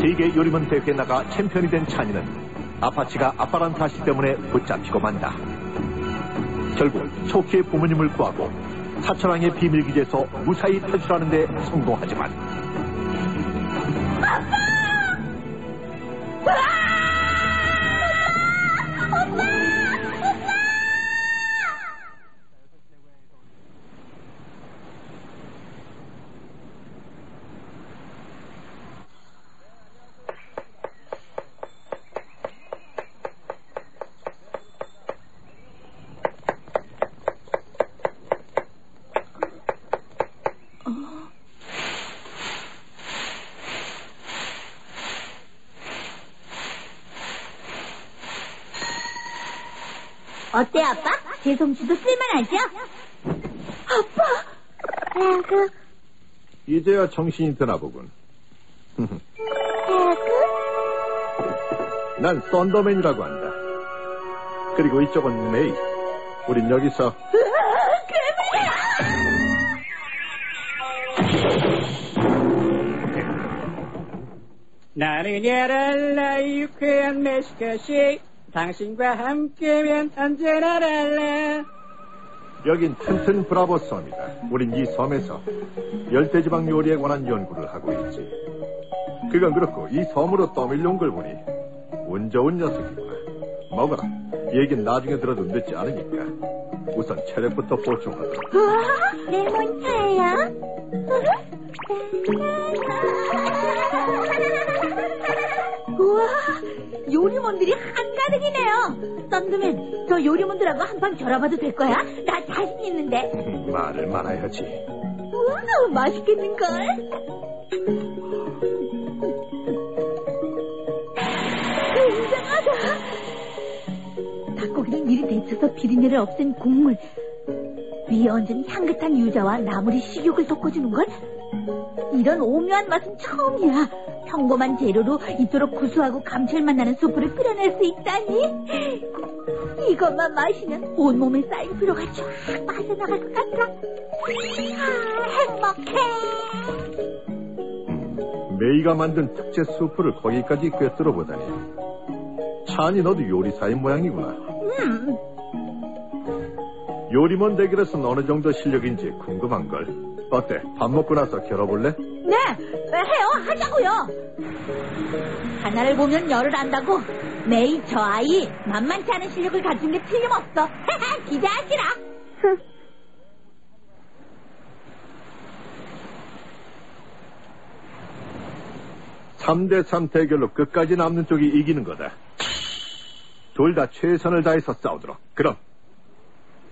세계 요리먼 대회에 나가 챔피언이 된 찬이는 아파치가 아빠란 사실 때문에 붙잡히고 만다. 결국 초키의 부모님을 구하고 사천왕의 비밀 기지에서 무사히 탈출하는 데 성공하지만 어때, 아빠? 제 솜씨도 쓸만하죠? 아빠! 배그, 이제야 정신이 드나 보군. 배그, 난 썬더맨이라고 한다. 그리고 이쪽은 메이. 우린 여기서 나는 야랄라 유쾌한 메시카시 당신과 함께면 언제나 랄라 여긴 튼튼 브라보 섬이다. 우린 이 섬에서 열대지방 요리에 관한 연구를 하고 있지. 그건 그렇고 이 섬으로 떠밀려온 걸 보니 운 좋은 녀석이구나. 먹어라. 얘긴 나중에 들어도 늦지 않으니까. 우선 체력부터 보충하도록. 우와, 레몬차예요? 우와, 요리몬들이 한가득이네요. 썬드맨, 저 요리몬들하고 한 판 결합해도 될 거야? 나 자신 있는데. 말을 말아야지. 우와, 맛있겠는걸? 굉장하다. 닭고기를 미리 데쳐서 비린내를 없앤 국물. 위에 얹은 향긋한 유자와 나물이 식욕을 돋궈주는 걸? 이런 오묘한 맛은 처음이야. 평범한 재료로 이토록 구수하고 감칠맛 나는 수프를 끓여낼 수 있다니. 이것만 마시면 온몸에 쌓인 피로가 쫙 빠져나갈 것 같아. 아, 행복해. 메이가 만든 특제 수프를 거기까지 꿰뚫어 보다니. 찬이 너도 요리사인 모양이구나. 음, 요리먼 대결에서는 어느 정도 실력인지 궁금한 걸. 어때? 밥 먹고 나서 겨뤄볼래? 네, 해요. 하자고요. 하나를 보면 열을 안다고. 메이 저 아이 만만치 않은 실력을 가진 게 틀림없어. 기대하시라. 3대3 대결로 끝까지 남는 쪽이 이기는 거다. 둘 다 최선을 다해서 싸우도록. 그럼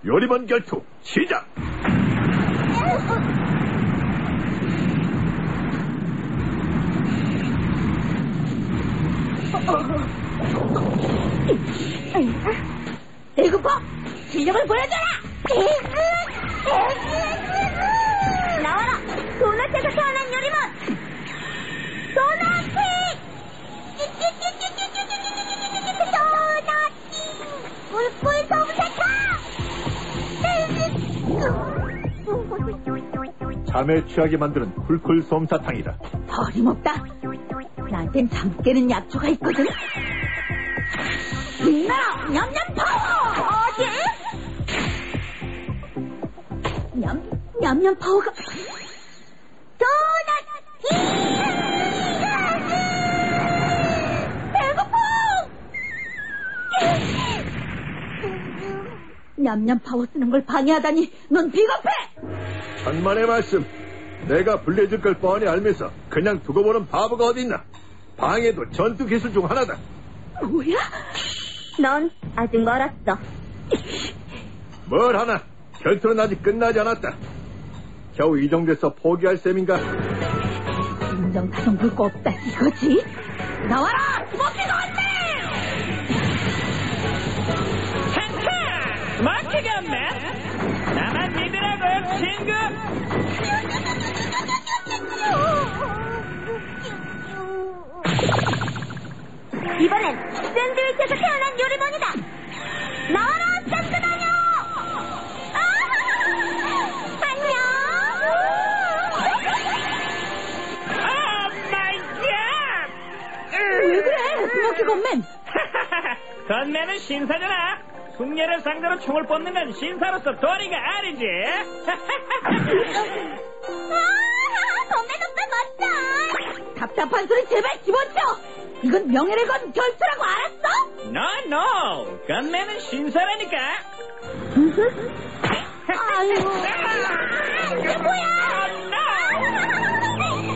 요리먼 결투 시작! 대구포 실력을 보여줘라. 나와라. 도넛에서 태어난 요리몬. 도넛 도넛 꿀꿀 솜사 잠에 취하게 만드는 쿨쿨 솜사탕이다. 어림없다. 나한텐 잠 깨는 약초가 있거든. 빛나라 냠냠 파워 어디? 냠 냠냠 파워가 도넛 배고파 냠냠 파워 쓰는 걸 방해하다니 넌 비겁해 천만의 말씀. 내가 불려줄 걸 뻔히 알면서 그냥 두고 보는 바보가 어딨나. 방해도 전투 기술 중 하나다. 뭐야? 넌 아직 멀었어. 뭘 하나? 결투는 아직 끝나지 않았다. 겨우 이 정도에서 포기할 셈인가? 인정사정 볼거 없다 이거지? 나와라! 스마트가 없네 나만 믿으라고 친구 이번엔 샌드위치에서 태어난 요리몬이다. 나와라, 샌드다녀! 안녕! 오 마이 갓 건맨. 건매는 신사잖아. 숙녀를 상대로 총을 뽑는 건 신사로서 도리가 아니지. 아, 건맨 오빠 멋져. 답답한 소리 제발 집어쳐. 이건 명예를 건 결투라고 알았어? no, no. 건매는 신사라니까. 아이고. 이게 뭐야?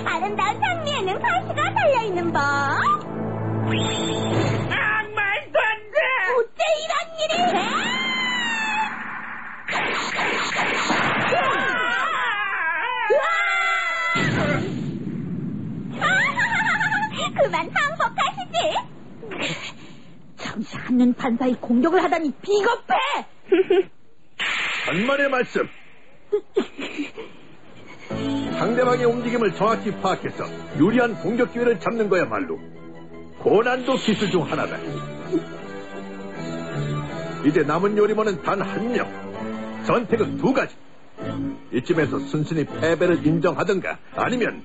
아름다운 장미에는 가시가 달려있는 법. 아, 말도 안 돼. 어째 이런 일이? 그만 항복하시지. 한눈 판사의 공격을 하다니 비겁해. 한만의 말씀. 상대방의 움직임을 정확히 파악해서 유리한 공격 기회를 잡는 거야말로 고난도 기술 중 하나다. 이제 남은 요리머는 단한 명. 선택은 두 가지. 이쯤에서 순순히 패배를 인정하든가 아니면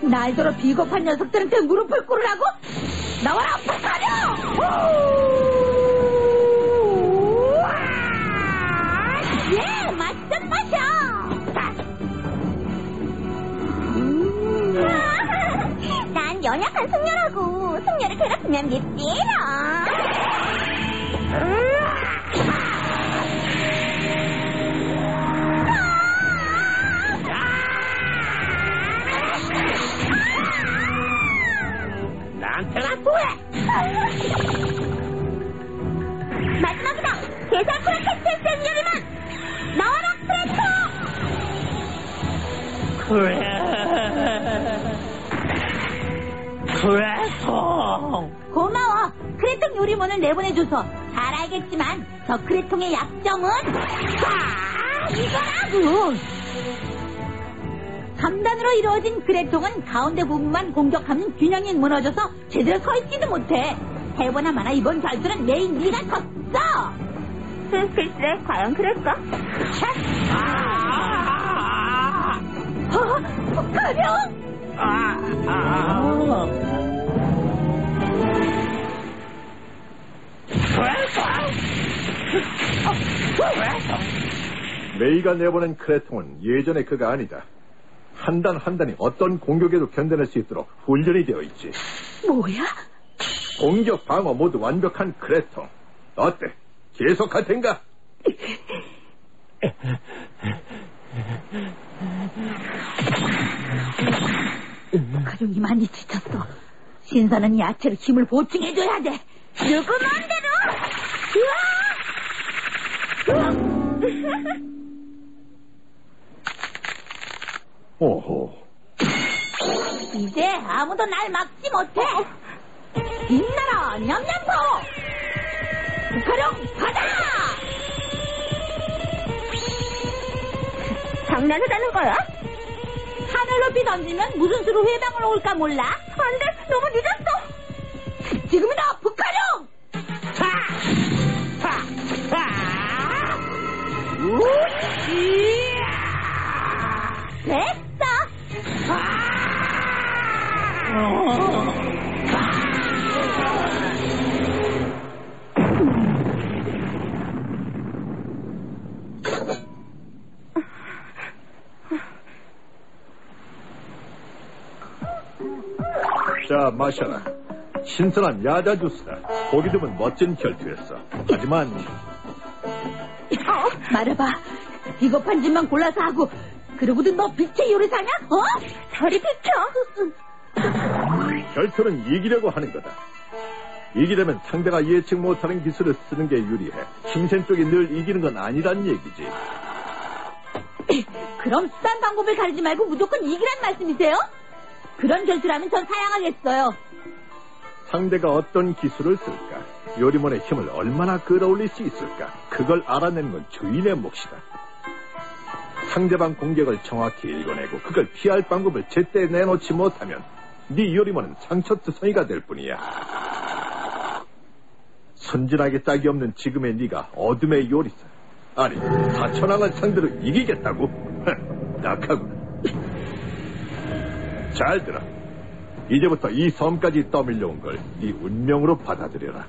날더러 비겁한 녀석들한테 무릎을 꿇으라고? 나와라 북한이 연약한 숙녀라고. 숙녀를 괴롭히면 밉지라. 나한테나 마지막이다. 대살코라 캡틴 센 요리만 나와라 프레토. 그래. 그래서. 고마워. 크레통 요리몬을 내보내줘서 잘 알겠지만 저 크레통의 약점은 아, 이거라고. 3단으로 이루어진 크레통은 가운데 부분만 공격하면 균형이 무너져서 제대로 서 있지도 못해. 해보나 마나 이번 결투는 메인 네가 졌어. 글쎄, 과연 그럴까? 아, 어? 가령? 아, 아. 메이가 내보낸 크레통은 예전의 그가 아니다. 한 단 한 단이 어떤 공격에도 견뎌낼 수 있도록 훈련이 되어 있지. 뭐야? 공격, 방어 모두 완벽한 크레통. 어때? 계속할 텐가? 가족이 많이 지쳤어. 신사는 야채로 힘을 보충해줘야 돼. 누구 맘대로? 오호. 이제 아무도 날 막지 못해. 빛나라 냠냠포. 북한령 가자. 장난하자는 거야? 하늘 높이 던지면 무슨 수로 회방을 올까 몰라. 안 돼, 너무 늦었어. 지금이다 북한령. 차! 차! 차! 우이야! 됐어. 자, 마셔라. 신선한 야자 주스다. 보기 드문 멋진 결투였어. 하지만 말해봐. 비겁한 짓만 골라서 하고 그러고도 너 빛의 요리사냐? 어? 저리 비켜. 결투는 이기려고 하는 거다. 이기려면 상대가 예측 못하는 기술을 쓰는 게 유리해. 힘센 쪽이 늘 이기는 건 아니란 얘기지. 그럼 수단 방법을 가리지 말고 무조건 이기란 말씀이세요? 그런 결투라면 전 사양하겠어요. 상대가 어떤 기술을 쓸까? 요리몬의 힘을 얼마나 끌어올릴 수 있을까? 그걸 알아내는 건 주인의 몫이다. 상대방 공격을 정확히 읽어내고 그걸 피할 방법을 제때 내놓지 못하면 네 요리몬은 상처투성이가 될 뿐이야. 선진하게 짝이 없는 지금의 네가 어둠의 요리사. 아니, 사천왕을 상대로 이기겠다고? 낙하구나. 잘 들어. 이제부터 이 섬까지 떠밀려온 걸 네 운명으로 받아들여라.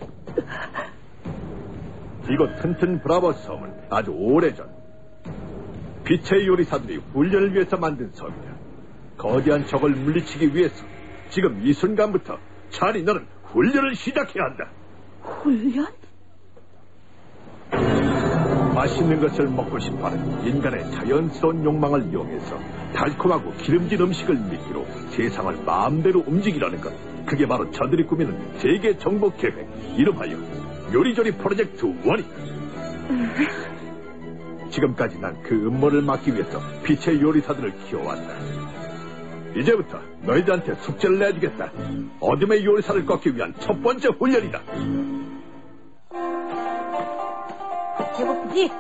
이곳 튼튼 브라보 섬은 아주 오래전 빛의 요리사들이 훈련을 위해서 만든 섬이야. 거대한 적을 물리치기 위해서 지금 이 순간부터 차리 너는 훈련을 시작해야 한다. 훈련? 맛있는 것을 먹고 싶어하는 인간의 자연스러운 욕망을 이용해서 달콤하고 기름진 음식을 미끼로 세상을 마음대로 움직이라는 것. 그게 바로 저들이 꾸미는 세계 정복 계획. 이름하여 요리조리 프로젝트 원이다. 지금까지 난 그 음모를 막기 위해서 빛의 요리사들을 키워왔다. 이제부터 너희들한테 숙제를 내주겠다. 어둠의 요리사를 꺾기 위한 첫 번째 훈련이다. 배고프지?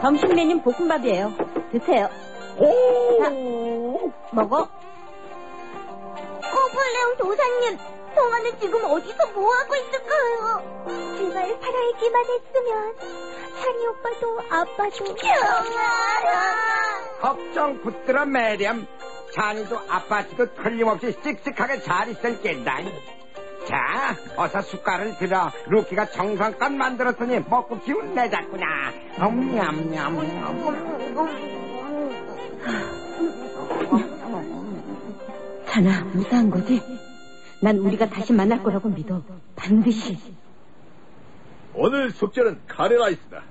점심 메뉴 볶음밥이에요. 드세요. 자, 먹어. 코플레옹 도사님, 동화는 지금 어디서 뭐하고 있을까요? 제발 살아있기만 했으면 찬이 오빠도 아빠도 걱정 붙들어 매렴. 찬이도 아빠지도 틀림없이 씩씩하게 잘 있을 겐다. 자, 어서 숟갈을 들어. 루키가 정성껏 만들었으니 먹고 기운 내자꾸나. 냠냠냠. 자나, 무사한 거지? 난 우리가 다시 만날 거라고 믿어. 반드시. 오늘 숙제는 카레라이스다.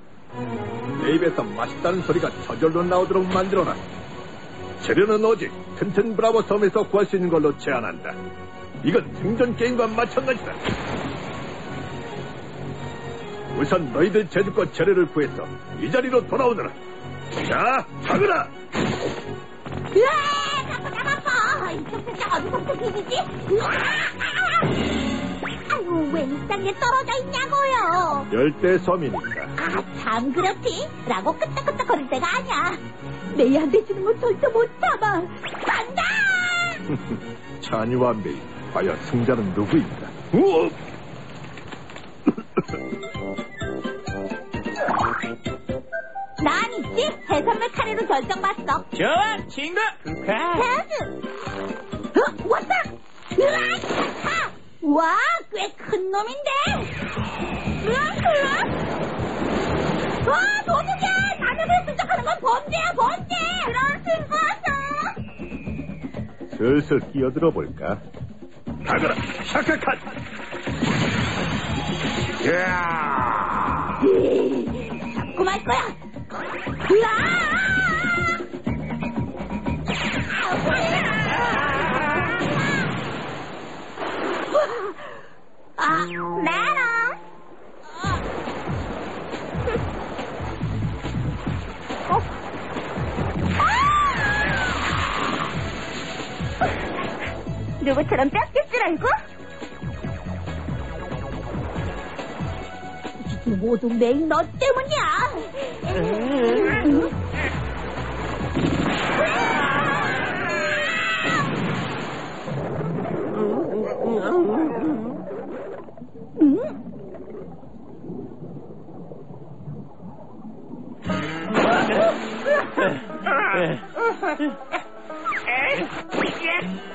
내 입에서 맛있다는 소리가 저절로 나오도록 만들어놔. 재료는 오직 튼튼 브라보 섬에서 구할 수 있는 걸로 제한한다. 이건 생존 게임과 마찬가지다. 우선 너희들 제주껏 재료를 구해서 이 자리로 돌아오너라. 자, 잡으라! 으아! 자꾸 잡아봐! 이쪽 어디서부터 비비지? 으아! 아유, 왜이 땅에 떨어져 있냐고요? 열대 섬이니까. 아, 참 그렇지. 라고 끄떡끄떡 거릴 때가 아니야. 메이한테 주는 건 절대 못 잡아. 간다! 찬이와 메이, 과연 승자는 누구인가? 우와! 난 있지? 해산물 카레로 결정봤어. 좋아, 친구. 가. 해야지. 어, 왔다! 으아, 착하! 와, 꽤 큰 놈인데? 으아, 으아! 와, 도둑이야! 남의 배 순적하는 건 범죄야, 범죄! 그런 친구였어! 슬슬 끼어들어 볼까? 가거라, 샤카칸! 야! 잡고 말 거야! 으아! 누구처럼 뺏길 줄 알고? 모두 매일 너 때문이야. 걱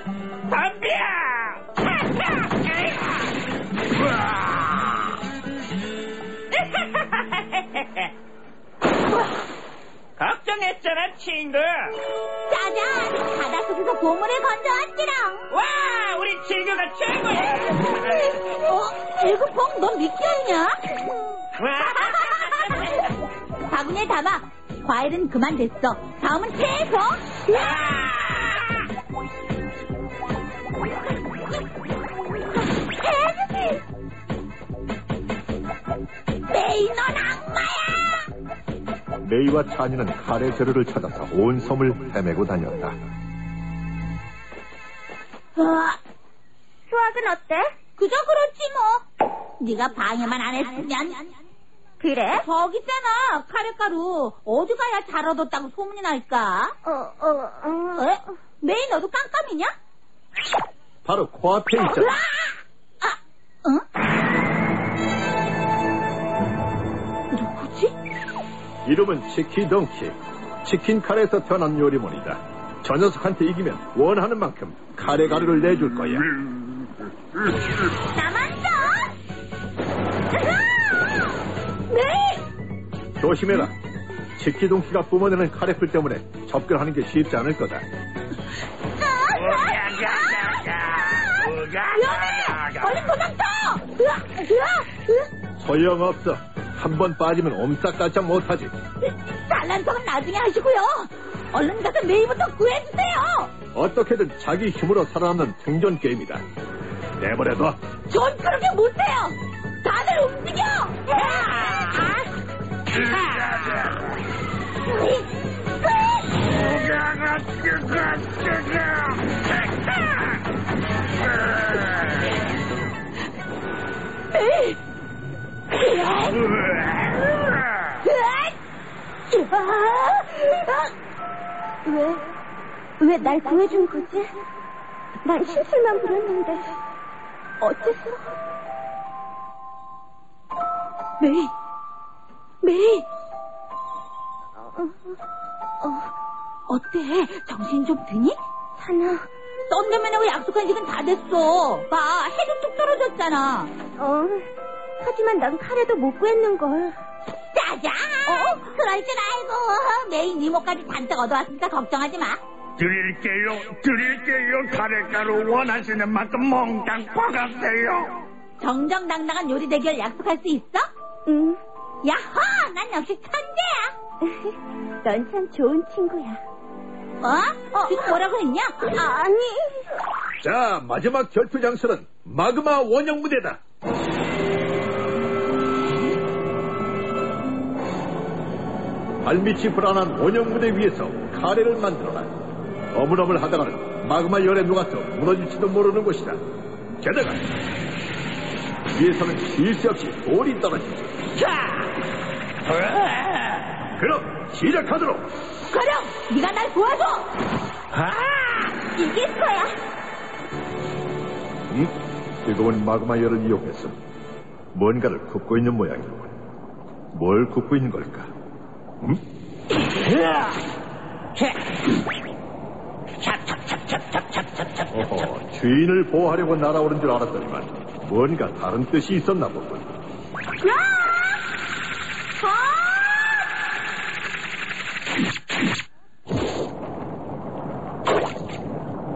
했잖아, 친구. 짜잔! 바닷속에서 보물을 건져왔지랑. 와, 우리 친구가 최고야. 어? 일급봉, 넌 미끼였냐? 바구니에 담아. 과일은 그만 됐어. 다음은 채소. 메 메이와 찬이는 카레 재료를 찾아서 온 섬을 헤매고 다녔다. 어, 수학은 어때? 그저 그렇지 뭐. 네가 방해만 안 했으면. 그래? 저기 있잖아, 카레가루. 어디 가야 잘 얻었다고 소문이 날까? 어, 어, 어. 에? 메이 너도 깜깜이냐? 바로 코앞에 있잖아. 아, 응? 이름은 치키덩키. 치킨 카레에서 태어난 요리몬이다. 저 녀석한테 이기면 원하는 만큼 카레 가루를 내줄 거야. 남았어! 네! 조심해라. 치키동키가 뿜어내는 카레풀 때문에 접근하는 게 쉽지 않을 거다. 얼른 도망쳐! 소용없어. 한 번 빠지면 옴싹달싹 못하지. 잘난 척은 나중에 하시고요. 얼른 가서 메이부터 구해주세요. 어떻게든 자기 힘으로 살아남는 생존 게임이다. 내버려둬. 전 그렇게 못해요. 다들 움직여. 왜 날 구해준 거지? 난 실수만 부렸는데 어째서? 메이, 메이. 어, 어때? 정신 좀 드니? 사나, 썬데맨하고 약속한 시간 다 됐어. 봐, 해도 뚝 떨어졌잖아. 어. 하지만 난 카레도 못 구했는걸. 짜잔! 어? 그럴 줄 알고. 메이 니모까지 잔뜩 얻어왔으니까 걱정하지 마. 드릴게요, 드릴게요. 카레가루 원하시는 만큼 몽땅 퍼가세요. 정정당당한 요리 대결 약속할 수 있어? 응. 야호! 난 역시 천재야. 넌 참 좋은 친구야. 어? 지금 뭐라고 했냐? 아니. 자, 마지막 결투 장소는 마그마 원형 무대다. 발밑이 불안한 원형 무대 위에서 카레를 만들어라. 어물어물 하다가는 마그마 열에 녹아서 무너질지도 모르는 것이다. 게다가 위에서는 쉴 새 없이 돌이 떨어지지. 그럼 시작하도록. 가령, 네가 날 도와줘. 이길 거야. 응? 뜨거운 마그마 열을 이용해서 뭔가를 굽고 있는 모양이로군. 뭘 굽고 있는 걸까? 응? 어허, 주인을 보호하려고 날아오른 줄 알았더니만 뭔가 다른 뜻이 있었나 보군.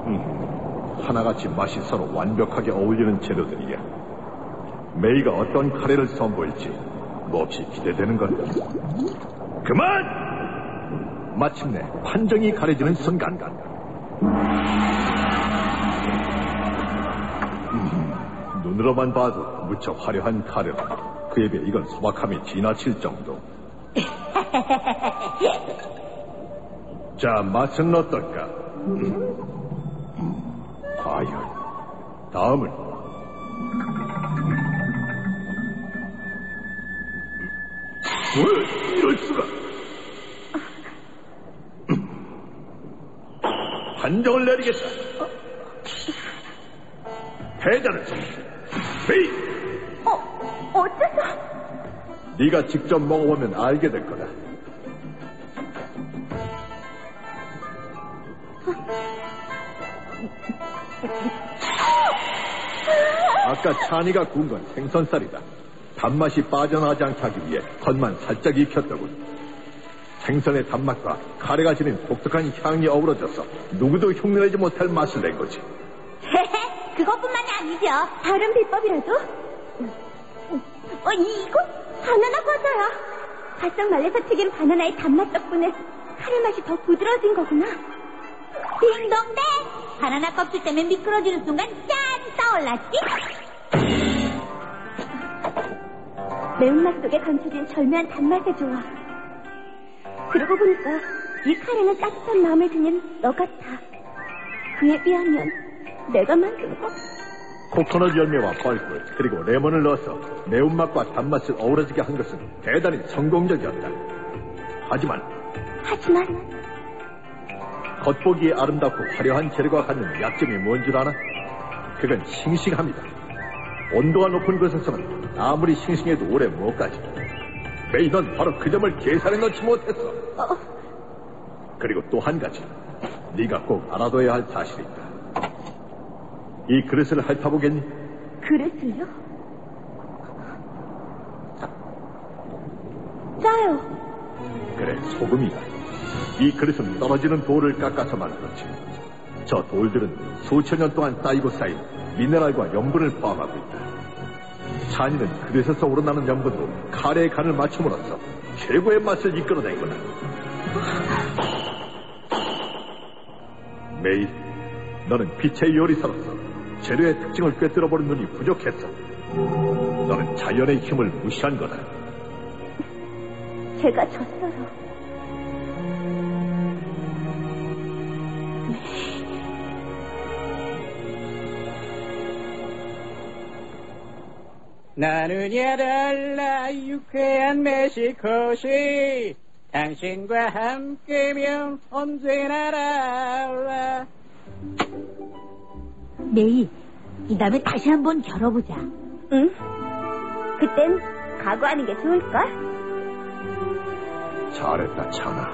음, 하나같이 맛이 서로 완벽하게 어울리는 재료들이야. 메이가 어떤 카레를 선보일지 몹시 기대되는 건가. 그만! 마침내 판정이 가려지는 순간. 눈으로만 봐도 무척 화려한 카레라. 그에 비해 이건 소박함이 지나칠 정도. 자, 맛은 어떨까? 과연 다음은 왜 이럴 수가? 판정을 내리겠다. 패자는 메이. 어, 어째서? 네가 직접 먹어보면 알게 될 거다. 아까 찬이가 구운 건 생선살이다. 단맛이 빠져나가지 않게 하기 위해 겉만 살짝 익혔더군. 생선의 단맛과 카레가 지닌 독특한 향이 어우러져서 누구도 흉내내지 못할 맛을 낸 거지. 그것뿐만이 아니죠. 다른 비법이라도? 어, 이거 바나나 과자야. 바싹 말려서 튀긴 바나나의 단맛 덕분에 카레 맛이 더 부드러워진 거구나. 딩동댕! 바나나 껍질 때문에 미끄러지는 순간 짠! 떠올랐지? 매운맛 속에 감춰진 절묘한 단맛의 조화. 그러고 보니까 이 카레는 따뜻한 마음을 지닌 너 같아. 그에 비하면 내가 만든 거 코코넛 열매와 펄꿀 그리고 레몬을 넣어서 매운맛과 단맛을 어우러지게 한 것은 대단히 성공적이었다. 하지만 하지만 겉보기에 아름답고 화려한 재료가 갖는 약점이 뭔 줄 아나? 그건 싱싱합니다. 온도가 높은 곳에서는 아무리 싱싱해도 오래 못 가지. 메이 넌 바로 그 점을 계산해 넣지 못했어. 그리고 또 한 가지. 네가 꼭 알아둬야 할 사실이 있다. 이 그릇을 핥아보겠니? 그릇을요? 짜요. 그래, 소금이다. 이 그릇은 떨어지는 돌을 깎아서 만들었지. 저 돌들은 수천 년 동안 쌓이고 쌓인 미네랄과 염분을 포함하고 있다. 찬이는 그릇에서 우러나는 염분으로 카레의 간을 맞춤으로써 최고의 맛을 이끌어낸 거다. 메이, 너는 빛의 요리사로서 재료의 특징을 꿰뚫어보는 눈이 부족했어. 너는 자연의 힘을 무시한 거다. 제가 졌어요. 나누냐 달라 유쾌한 메시코시 당신과 함께면 언제나 달라 메이, 이 다음에 다시 한번 겨뤄보자. 응? 그땐 각오하는 게 좋을걸? 잘했다, 찬아.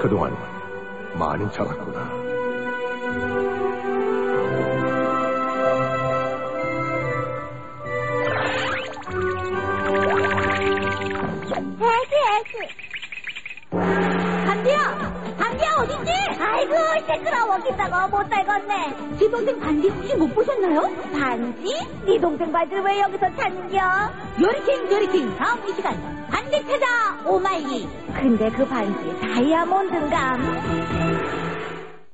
그동안 많이 자랐구나. 반디야, 어딨지? 아이고, 시끄러워. 기다가 못 달궜네. 제 동생 반디 혹시 못 보셨나요? 반지? 네 동생 반지를 왜 여기서 찾겨? 요리킹, 요리킹, 다음 이 시간. 반디 찾아, 오마이기. 근데 그 반지 다이아몬드인가?